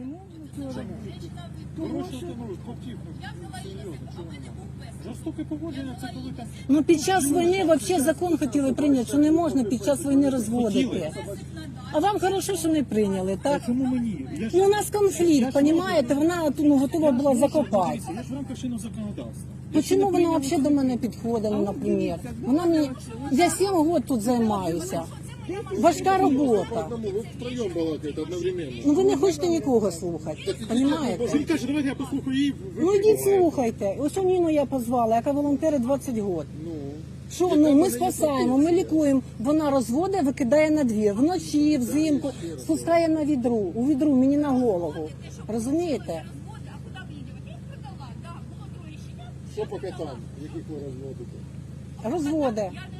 Не можна цього робити. Тому що тому повтіху. Серйозно, чого немає? Жорстоке поводження це коли там Ну під час війни взагалі закон хотіли прийняти, що не можна під час війни розводити. А вам хорошо, що не прийняли, так? чому мені? Я ж Ну у нас конфлікт, розумієте? Вона ну, готова була закопати. Я ж в рамках чинного законодавства. Ну чому вона взагалі до мене підходила, наприклад? Вона мені я 7 років тут займаюся. Важка робота. Ви втроєм балакаєте одновременно. Ну ви не хочете нікого слухати, розумієте? Він каже, давайте я послухаю її. ви- Ну йдіть слухайте. Ось у Ніну я позвала, яка волонтери 20 років. Ну, Що ну ми спасаємо, ми лікуємо. Вона розводить, викидає на двір вночі, взимку, спускає на відру, у відру мені на голову. Розумієте? що по котам, яких ви розводите? Розводи. А,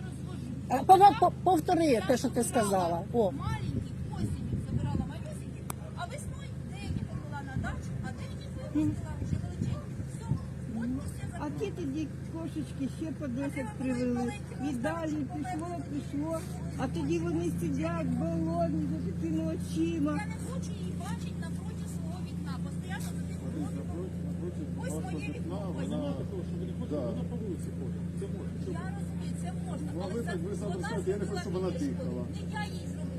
Повтори те, що ти сказала. О. Маленьких осінню забирала малюсеньких, а весною деякі повела на дачу, а деякі випустила вже величенькі. Все, от місце а ті тоді кошечки ще по 10 привели. І далі пішло, пішло. А тоді вони сидять балоні за такими очима. Я не хочу її бачити напроти свого вікна. Постоянно за тим Ось моє вікно. Ось Вона, що ви не хочете, вона по вулиці ходить. Це можна. я розумію, можна. Ну, але ви це ви вона я не хочу, щоб вона дихала. Не я їй зробила.